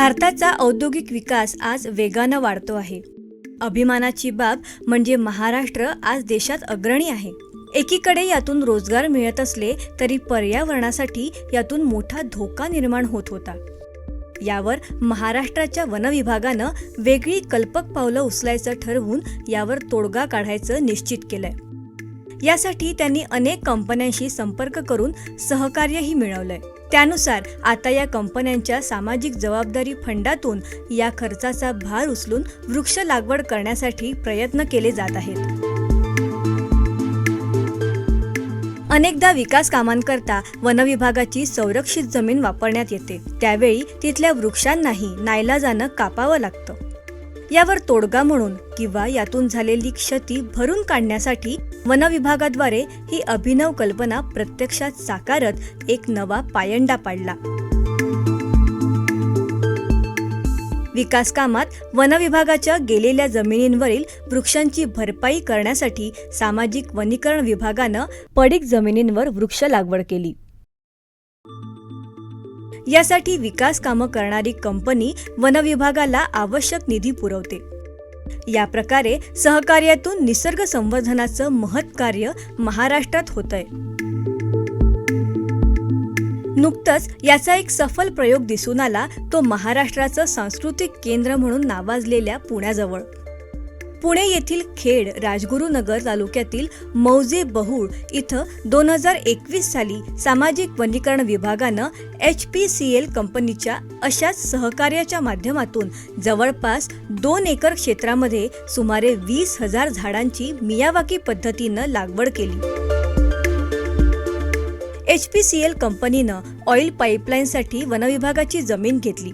भारताचा औद्योगिक विकास आज वेगानं वाढतो आहे. अभिमानाची बाब म्हणजे महाराष्ट्र आज देशात अग्रणी आहे. एकीकडे यातून रोजगार मिळत असले तरी पर्यावरणासाठी यातून मोठा धोका निर्माण होत होता. यावर महाराष्ट्राच्या वनविभागानं वेगळी कल्पक पावलं उचलायचं ठरवून यावर तोडगा काढायचं निश्चित केलंय. यासाठी त्यांनी अनेक कंपन्यांशी संपर्क करून सहकार्यही मिळवलंय. त्यानुसार आता या कंपन्यांच्या सामाजिक जबाबदारी फंडातून या खर्चाचा भार उचलून वृक्ष लागवड करण्यासाठी प्रयत्न केले जात आहेत. अनेकदा विकास कामांकरता वनविभागाची संरक्षित जमीन वापरण्यात येते. त्यावेळी तिथल्या वृक्षांनाही नाईलाजानं कापावं लागतं. यावर तोडगा म्हणून किंवा यातून झालेली क्षती भरून काढण्यासाठी वनविभागाद्वारे ही अभिनव कल्पना प्रत्यक्षात साकारत एक नवा पायंडा पाडला. विकास कामात वनविभागाच्या गेलेल्या जमिनींवरील वृक्षांची भरपाई करण्यासाठी सामाजिक वनीकरण विभागानं पडीक जमिनींवर वृक्ष लागवड केली. यासाठी विकास कामं करणारी कंपनी वनविभागाला आवश्यक निधी पुरवते. या प्रकारे सहकार्यातून निसर्ग संवर्धनाचं महत् कार्य महाराष्ट्रात होतंय. नुकतंच याचा एक सफल प्रयोग दिसून आला तो महाराष्ट्राचं सांस्कृतिक केंद्र म्हणून नावाजलेल्या पुण्याजवळ. पुणे येथील खेड राजगुरुनगर तालुक्यातील मौजे बहुळ इथं दोन हजार एकवीस साली सामाजिक वनीकरण विभागानं एच पी सी एल कंपनीच्या अशाच सहकार्याच्या माध्यमातून जवळपास दोन एकर क्षेत्रामध्ये सुमारे वीस हजार झाडांची मियावाकी पद्धतीनं लागवड केली. एच पी सी एल कंपनीनं ऑइल पाईपलाईनसाठी वनविभागाची जमीन घेतली.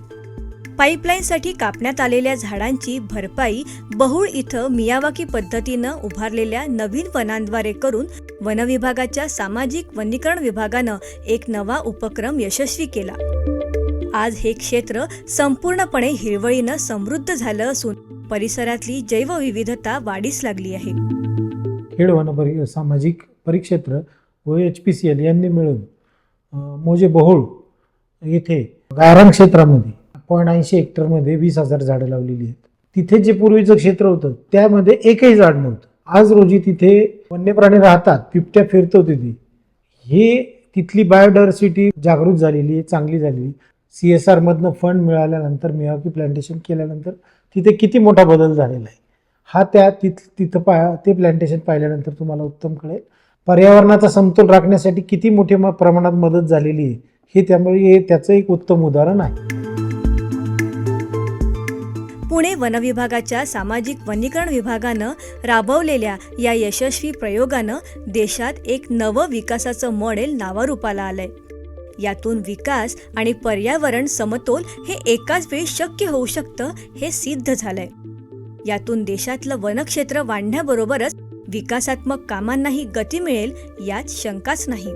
पाईपलाईनसाठी कापण्यात आलेल्या झाडांची भरपाई बहुळ इथं मियावाकी पद्धतीनं उभारलेल्या नवीन वनांद्वारे करून वनविभागाच्या सामाजिक वनीकरण विभागानं एक नवा उपक्रम यशस्वी केला. आज हे क्षेत्र संपूर्णपणे हिरवळीनं समृद्ध झालं असून परिसरातली जैवविविधता वाढीस लागली आहे. खेड वनपरि सामाजिक परिक्षेत्र व एच पी सी एल यांनी मिळून मोजे बहुळ येथे गायरान क्षेत्रामध्ये पॉईंट ऐंशी हेक्टरमध्ये वीस हजार झाडं लावलेली आहेत. तिथे जे पूर्वीचं क्षेत्र होतं त्यामध्ये एकही झाड नव्हतं. आज रोजी तिथे वन्य प्राणी राहतात बिबट्या फिरतो तिथे. हे तिथली बायोडायव्हर्सिटी जागृत झालेली आहे चांगली झालेली सी एस आरमधनं फंड मिळाल्यानंतर मियावाकी प्लांटेशन केल्यानंतर तिथे किती मोठा बदल झालेला आहे. हा त्या तिथ तिथं पा ते प्लांटेशन पाहिल्यानंतर तुम्हाला उत्तम कळेल. पर्यावरणाचा समतोल राखण्यासाठी किती मोठ्या म- प्रमाणात मदत झालेली आहे हे त्यामुळे हे त्याचं एक उत्तम उदाहरण आहे. पुणे वनविभागाच्या सामाजिक वनीकरण विभागानं राबवलेल्या या यशस्वी प्रयोगानं देशात एक नवं विकासाचं मॉडेल नावारूपाला आलंय. यातून विकास आणि पर्यावरण समतोल हे एकाच वेळी शक्य होऊ शकतं हे सिद्ध झालंय. यातून देशातलं वनक्षेत्र वाढण्याबरोबरच विकासात्मक कामांनाही गती मिळेल यात शंकाच नाही.